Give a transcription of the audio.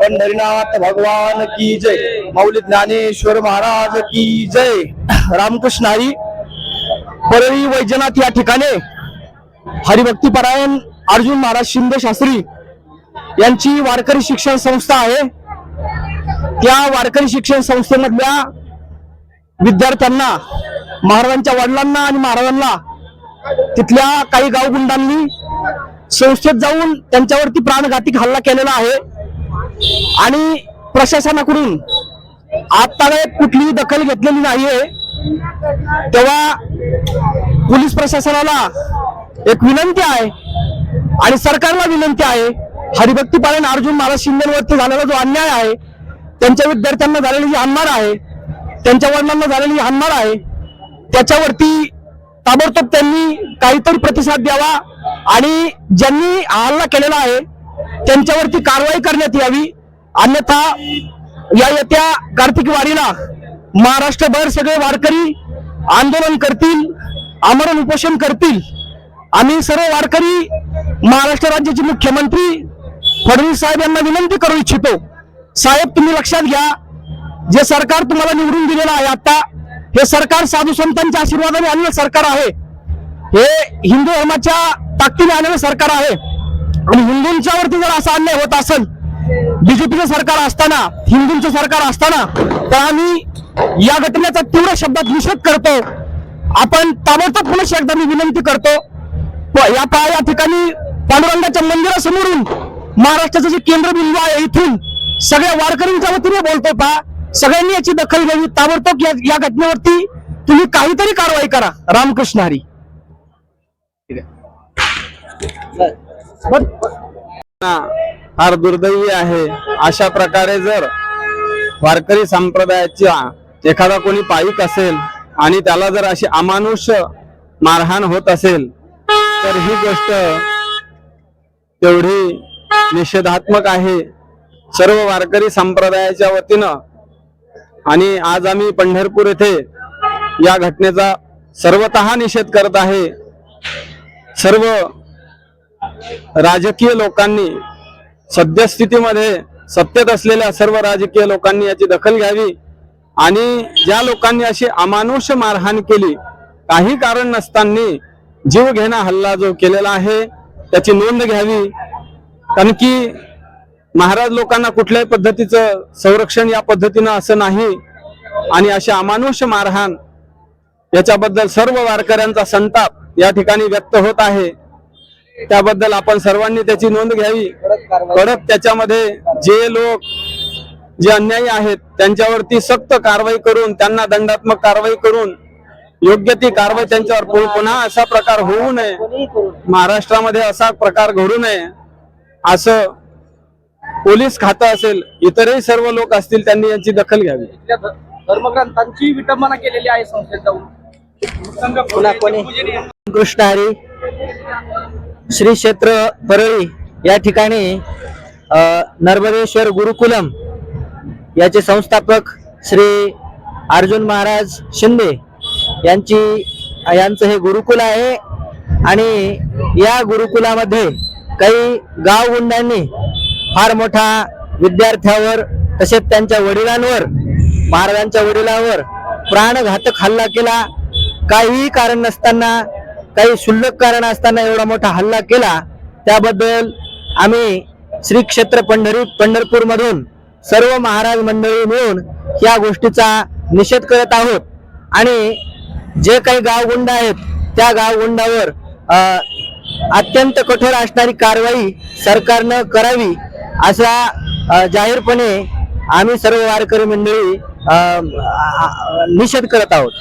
पंढरीनाथ भगवान की जय. माऊली ज्ञानेश्वर महाराज की जय. रामकृष्ण हरी परळी वैजनाथ या ठिकाणी हरिभक्तीपरायण अर्जुन महाराज शिंदे शास्त्री यांची वारकरी शिक्षण संस्था आहे. त्या वारकरी शिक्षण संस्थेमधल्या विद्यार्थ्यांना महाराजांच्या वडिलांना आणि महाराजांना तिथल्या काही गावगुंडांनी संस्थेत जाऊन त्यांच्यावरती प्राणघातिक हल्ला केलेला आहे. आणि प्रशासनाकडून आतापर्यंत कुठलीही दखल घेतलेली नाहीये. तेव्हा पोलीस प्रशासनाला एक विनंती आहे आणि सरकारला विनंती आहे हरिभक्ती पालन अर्जुन महाराज शिंदेवरती झालेला जो अन्याय आहे त्यांच्या विद्यार्थ्यांना झालेली जी हानमार आहे त्यांच्या वडिलांना झालेली जी हानमार आहे त्याच्यावरती ताबडतोब त्यांनी काहीतरी प्रतिसाद द्यावा आणि ज्यांनी हल्ला केलेला आहे त्यांच्यावरती कारवाई करण्यात यावी. अन्यथा या येत्या कार्तिक वारीला महाराष्ट्रभर सगळे वारकरी आंदोलन करतील आमरण उपोषण करतील. आम्ही सर्व वारकरी महाराष्ट्र राज्याचे मुख्यमंत्री फडणवीस साहेब यांना विनंती करू इच्छितो. साहेब तुम्ही लक्षात घ्या जे सरकार तुम्हाला निवडून दिलेलं आहे आता हे सरकार साधू संतांच्या आशीर्वादाने आलेलं सरकार आहे. हे हिंदू धर्माच्या ताकदीने आलेलं सरकार आहे. आणि हिंदूंच्या वरती जर असा अन्याय होत असेल बीजेपीचं सरकार असताना हिंदूंचं सरकार असताना तर आम्ही या घटनेचा तीव्र शब्दात निषेध करतो. आपण ताबडतोब पुन्हा एकदा मी विनंती करतो या पा या ठिकाणी पांडुरंगाच्या मंदिरासमोरून महाराष्ट्राचं जे केंद्रबिंदू आहे इथून सगळ्या वारकरींच्या वतीने बोलतो पा. सगळ्यांनी याची दखल घ्यावी. ताबडतोब या, या घटनेवरती तुम्ही काहीतरी कारवाई करा. रामकृष्ण हरी. फार दुर्दैवी आहे. अशा प्रकारे जर वारकरी संप्रदायाच्या एखादा कोणी पायिक असेल आणि त्याला जर अशी अमानुष मारहाण होत असेल तर ही गोष्ट तेवढी निषेधात्मक आहे. सर्व वारकरी संप्रदायाच्या वतीनं आणि आज आम्ही पंढरपूर येथे या घटनेचा सर्वत निषेध करत आहे. सर्व राजकीय लोकांनी सद्यस्थितीमध्ये सत्तेत असलेल्या सर्व राजकीय लोकांनी याची दखल घ्यावी आणि ज्या लोकांनी अशी अमानुष मारहाण केली काही कारण नसताना जीव घेणा हल्ला जो केलेला आहे त्याची नोंद घ्यावी. कारण की महाराज लोकांना कुठल्याही पद्धतीचं संरक्षण या पद्धतीनं असं नाही. आणि अशी अमानुष मारहाण याच्याबद्दल सर्व वारकऱ्यांचा संताप या ठिकाणी व्यक्त होत आहे. त्याबद्दल आपण सर्वांनी त्याची नोंद घ्यावी. कडक त्याच्यामध्ये जे लोक जे अन्यायी आहेत त्यांच्यावरती सक्त कारवाई करून त्यांना दंडात्मक कारवाई करून योग्य ती कारवाई त्यांच्यावर पुन्हा असा प्रकार होऊ नये. महाराष्ट्रामध्ये असा प्रकार घडू नये असं पोलीस खातं असेल इतरही सर्व लोक असतील त्यांनी यांची दखल घ्यावी. धर्मग्रंथांची विटंबना केलेली आहे संस्थेत जाऊन. पुन्हा कोणी? कृष्ण हरी. श्री क्षेत्र परळी या ठिकाणी नर्मदेश्वर गुरुकुलम याचे संस्थापक श्री अर्जुन महाराज शिंदे यांची यांचं हे गुरुकुल आहे. आणि या गुरुकुलामध्ये काही गावगुंडांनी फार मोठा विद्यार्थ्यावर तसेच त्यांच्या वडिलांवर महाराजांच्या वडिलांवर प्राणघातक हल्ला केला. काहीही कारण नसताना काही क्षुल्लक कारण असताना एवढा मोठा हल्ला केला त्याबद्दल आम्ही श्री क्षेत्र पंढरी पंढरपूर मधून सर्व महाराज मंडळी मिळून या गोष्टीचा निषेध करत आहोत. आणि जे काही गावगुंड आहेत त्या गावगुंडावर अत्यंत कठोर असणारी कारवाई सरकारनं करावी असा जाहीरपणे आम्ही सर्व वारकरी मंडळी निषेध करत आहोत.